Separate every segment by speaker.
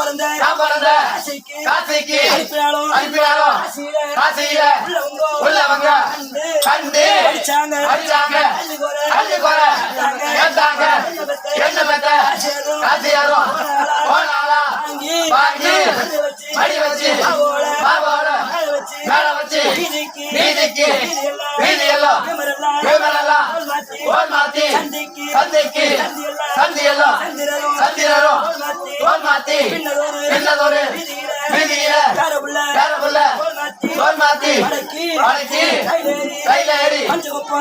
Speaker 1: சச்சிதமா நான் பிறந்த காசிக்கு அனுப்பினாலும் காசியில உள்ளவங்க கண்டு அடிச்சாங்க அள்ளி குற கேட்டாங்க என்ன பெத்த காசியாரும் போனாலா வாங்கி மடி வச்சு பாவோட மேல வச்சு நீதிக்கு நீதி எல்லாம் விமரெல்லாம் ஓர் மாத்தி சந்தைக்கு சந்தி எல்லாம் சந்திரரும் ஓர் மாத்தி. பின்னதொரு வீதியில. பேரப்புள்ள ஓர் மாத்தி. அடக்கி கையில ஏறி.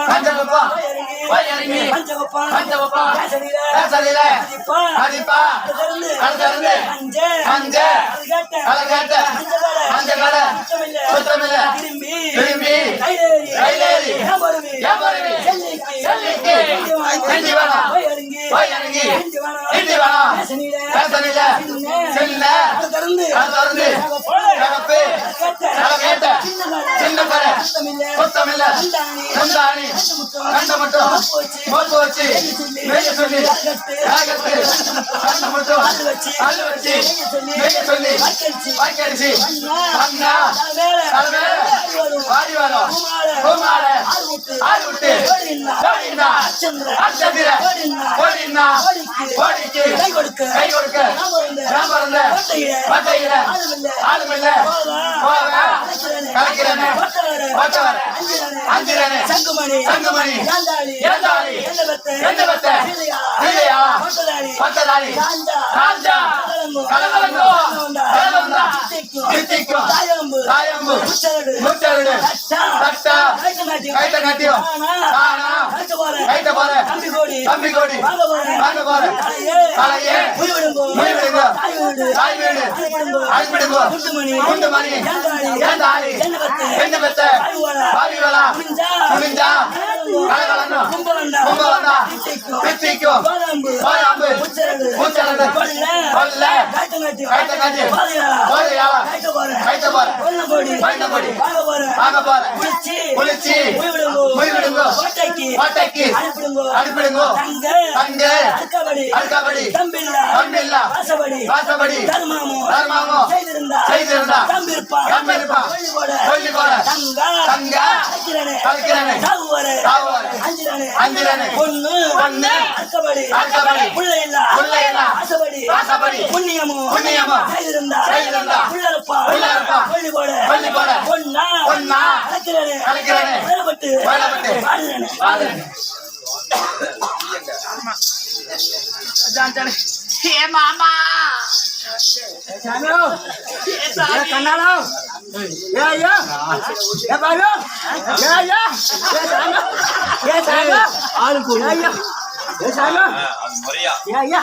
Speaker 1: பஞ்சகுப்பம் போய் இறங்கி பஞ்சகுப்பம் பேசலில மதிப்பா அடுத்திருந்து. மஞ்ச கலகட்ட மஞ்ச வேணாம் பேசலில செல்ல திறந்து. கலப்பு கலகேட்ட சின்ன கடை சுத்தமில்ல. சந்தானி கண்ட மட்டும் போட்டு வச்சு மேய சொல்லி. கண்ட மட்டும் அள்ளு வச்சு. அண்ணா தலைமையில வாடி வரும் பூமால. ஆறு விட்டு. ஓடினா அச்சந்திர. ஓடினா ஓடிக்கு. கை கொடுக்க. நான் பிறந்த வட்டையில ஆளுமில்ல. போக கலக்கிறனே. ஓட்டவர அஞ்சிரனே
Speaker 2: சங்குமணி.
Speaker 1: தங்கமணி
Speaker 2: ஏந்தாளி
Speaker 1: என்ன பெத்த இல்லையா பத்ததாளி ராஜா கலகலங்கோ. கலகலந்தா சித்திக்கும் தாயம்பு முச்சருடு தட்டா கைட்ட கட்டியும் தானா கைட்ட போற தம்பி கோடி வாங்க போற தலையே தாய் வீடு அழைப்பிடுங்கோ குண்டு மணி ஏந்தாளி என்ன முடிஞ்சா கலகலங்கோ கும்பலந்தா சித்திக்கும் கோயாம்பு முச்சருடு கொல்ல. கைட்ட கட்டி. போதையாளா? கைட்ட போற. பயணப்படி வாங்க போற. குளிச்சு. முயவிடுங்கோ கோட்டைக்கு. அனுப்பிடுங்கோ. தங்க. அழுக்கபடி தம்பில்லா வாசபடி தர்மாமோ. செய்திருந்தா. கம்பிருப்பா. கொல்லி போற தங்க. கலக்கிறனே தாவுவர அஞ்சிரனே
Speaker 2: பொண்ணு.
Speaker 1: பொண்ணு.
Speaker 2: அக்கபடி
Speaker 1: அக்கபடி
Speaker 2: பிள்ளையில்லா.
Speaker 1: பிள்ளையில்லா.
Speaker 2: ஆசபடி
Speaker 1: ஆசபடி
Speaker 2: புண்ணியமோ.
Speaker 1: புண்ணியமோ.
Speaker 2: செய்திருந்தா
Speaker 1: செய்திருந்தா
Speaker 2: புள்ளருப்பா
Speaker 1: புள்ளருப்பா
Speaker 2: கொல்லி போட
Speaker 1: கொல்லி போட
Speaker 2: பொண்ணா
Speaker 1: பொன்னா
Speaker 2: கலக்கிறனே
Speaker 1: கலக்கிறனே
Speaker 2: வேலைப்பட்டு
Speaker 1: வேலைப்பட்டு
Speaker 2: பாடுறனே
Speaker 1: பாடுறனே
Speaker 3: ஏ மாமா
Speaker 2: கண்ணாடா ஏ ஐயா ஏ பாரு ஏ ஐயா ஏ சாமி ஏ சாமி ஆளு கூட ஐயா ஏ சாமி
Speaker 4: அது முறையா
Speaker 2: ஏ ஐயா